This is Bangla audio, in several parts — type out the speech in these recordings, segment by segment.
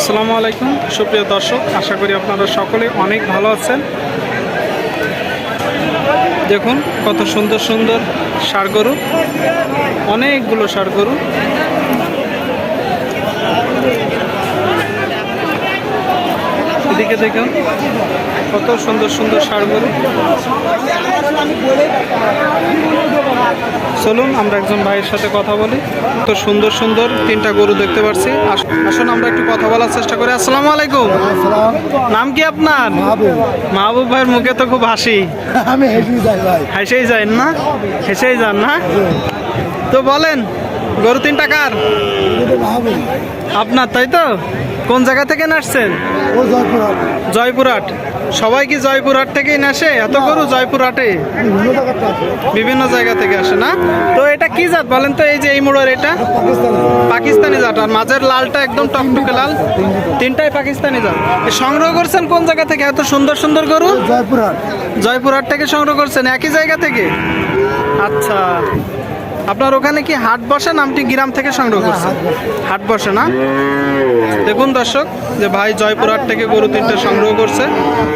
আসসালামু আলাইকুম। সুপ্রিয় দর্শক, আশা করি আপনারা সকলে অনেক ভালো আছেন। দেখুন, কত সুন্দর সুন্দর সার গরু, অনেকগুলো সার গরু। এদিকে দেখুন কত সুন্দর সুন্দর গরু চলুন আমরা একজন ভাইয়ের সাথে কথা বলি। তো সুন্দর সুন্দর তিনটা গরু দেখতে পাচ্ছি আস- আসুন আমরা একটু কথা বলার চেষ্টা করি। আসসালামু আলাইকুম। নাম কি আপনার? মাহবুব। ভাইয়ের মুখে তো খুব হাসি। আমি যাই ভাই। হেসেই যায় না? হেসেই যান না? তো বলেন গরু তিনটা কার? আপনার তাই তো? কোন জায়গা থেকে আসছেন ও জয়পুরহাট। সবাই কি জয়পুরহাট থেকেই আসে এত গরু জয়পুরহাটে? বিভিন্ন বিভিন্ন জায়গা থেকে আসে না? তো এটা কি জাত বলেন তো? এই যে এই মোড়ের এটা? পাকিস্তান পাকিস্তানি জাত। আর মাঝের লালটা একদম টকটকে লাল। তিনটাই পাকিস্তানি জাত। সংগ্রহ করছেন কোন জায়গা থেকে? এত সুন্দর সুন্দর গরু? জয়পুরহাট। জয়পুরহাট থেকে সংগ্রহ করছেন একই জায়গা থেকে? আচ্ছা। আপনার ওখানে কি হাট বসে নামটি গ্রাম থেকে সংগ্রহ করছেন হাট বসে। না? দেখুন দর্শক যে ভাই জয়পুরহাট থেকে গরু তিনটে সংগ্রহ করছে।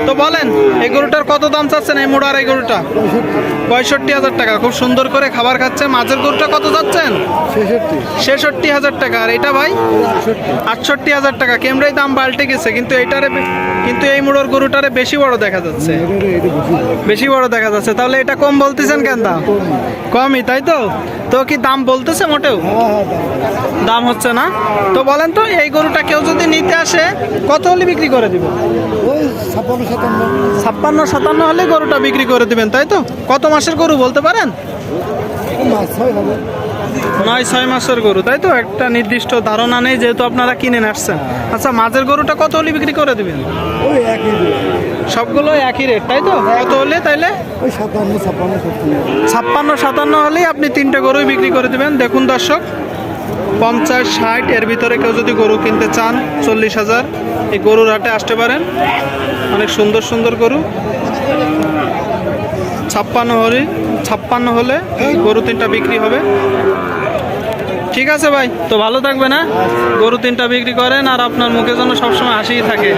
তো বলেন এই গরুটার কত দাম চাচ্ছেন? এই মোড়ার এই গরুটা? পঁয়ষট্টি হাজার টাকা। খুব সুন্দর করে খাবার খাচ্ছে। মাছের গরুটা কত যাচ্ছেন? ছেষট্টি। হাজার টাকা। আর এটা ভাই? আটষট্টি হাজার টাকা। কেমরাই দাম পাল্টে গেছে কিন্তু এইটারে বে- কিন্তু এই মুড়োর গরুটারে বেশি বড় দেখা যাচ্ছে। বেশি বড়। দেখা যাচ্ছে। তাহলে এটা কম বলতেছেন কেন দাম? কমই তাই তো? তো কি দাম বলতেছে মোটেও? দাম হচ্ছে না। তো বলেন তো, এই গরুটা কেউ যদি নিতে আসে, কত হলে বিক্রি করে দিবেন ছাপ্পান্ন, সাতান্ন হলে গরুটা বিক্রি করে দিবেন, তাই তো? কত মাসের গরু বলতে পারেন? নয়, ছয় মাসের গরু, তাই তো? একটা নির্দিষ্ট ধারণা নেই, যেহেতু আপনারা কিনে আসছেন। আচ্ছা মাঝের গরুটা কত হলে বিক্রি করে দিবেন? দিবে। সবগুলো একই রেট তাই তো? কত হলে তাইলে? ওই সাতান্ন ছাপ্পান্ন ছাপ্পান্ন সাতান্ন হলেই আপনি তিনটে গরুই বিক্রি করে দেবেন। দেখুন দর্শক পঞ্চাশ ষাট এর ভিতরে কেউ যদি গরু কিনতে চান চল্লিশ হাজার এই গরুর হাটে আসতে পারেন। অনেক সুন্দর সুন্দর গরু। ছাপ্পান্ন হলে ছাপ্পান্ন হলে এই গরু তিনটা বিক্রি হবে। ঠিক আছে ভাই তো ভালো থাকবে না গরু তিনটা বিক্রি করেন আর আপনার মুখে যেন সবসময় হাসিই থাকে।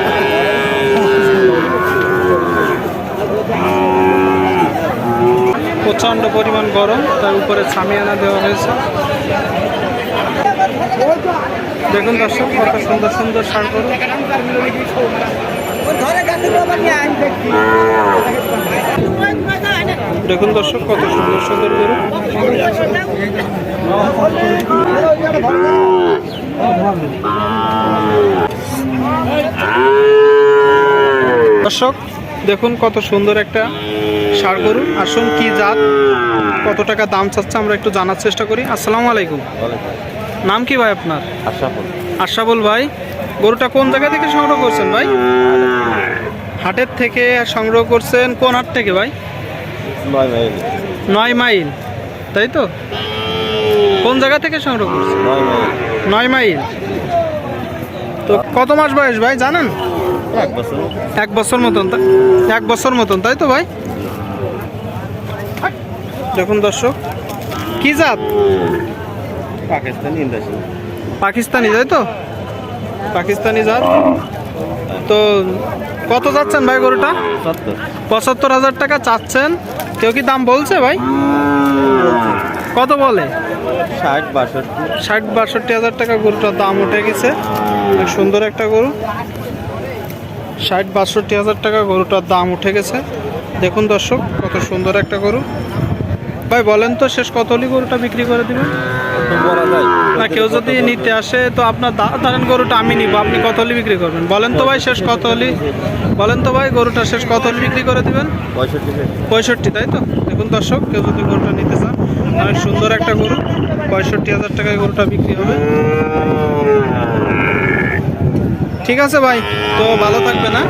প্রচণ্ড পরিমাণ গরম, তার উপরে ছামিয়ানা দেওয়া হয়েছে। দেখুন দর্শক, কত সুন্দর সুন্দর সার গরু দেখুন দর্শক, কত সুন্দর সুন্দর গরু। দর্শক, দেখুন কত সুন্দর একটা ষাড় গরু আসুন কি জাত কত টাকা দাম চাচ্ছে আমরা একটু জানার চেষ্টা করি। আসসালামু আলাইকুম। নাম কি ভাই আপনার? আশরাফুল। ভাই গরুটা কোন জায়গা থেকে সংগ্রহ করছেন ভাই? হাটের থেকে সংগ্রহ করছেন কোন হাট থেকে ভাই? নয় মাইল। তাই তো? কোন জায়গা থেকে সংগ্রহ করছেন? নয় মাইল। তো কত মাস বয়স ভাই জানেন? এক বছর। মতন এক বছর মতন তাই তো ভাই? দেখুন দর্শক কি জাত? পাকিস্তানি পাকিস্তানি তাই তো? পাকিস্তানি জাত। তো কত যাচ্ছেন ভাই গরুটা? পঁচাত্তর হাজার টাকা চাচ্ছেন। কেউ কি দাম বলছে ভাই? কত বলে? ষাট বাষট্টি। ষাট বাষট্টি হাজার টাকা গরুটার দাম উঠে গেছে। অনেক সুন্দর একটা গরু। ষাট বাষট্টি হাজার টাকা গরুটার দাম উঠে গেছে। দেখুন দর্শক কত সুন্দর একটা গরু। ভাই বলেন তো শেষ কত হলি গরুটা বিক্রি করে দিবেন? না কেউ যদি নিতে আসে তো আপনার ধরেন গরুটা আমি নিব আপনি কত হলি বিক্রি করবেন? বলেন তো ভাই শেষ কত হলি? বলেন তো ভাই গরুটা শেষ কত হলি বিক্রি করে দিবেন? পঁয়ষট্টি। পঁয়ষট্টি তাই তো? দেখুন দর্শক কেউ যদি গরুটা নিতে চান অনেক সুন্দর একটা গরু পঁয়ষট্টি হাজার টাকায় গরুটা বিক্রি হবে। ঠিক আছে ভাই তো ভালো থাকবে না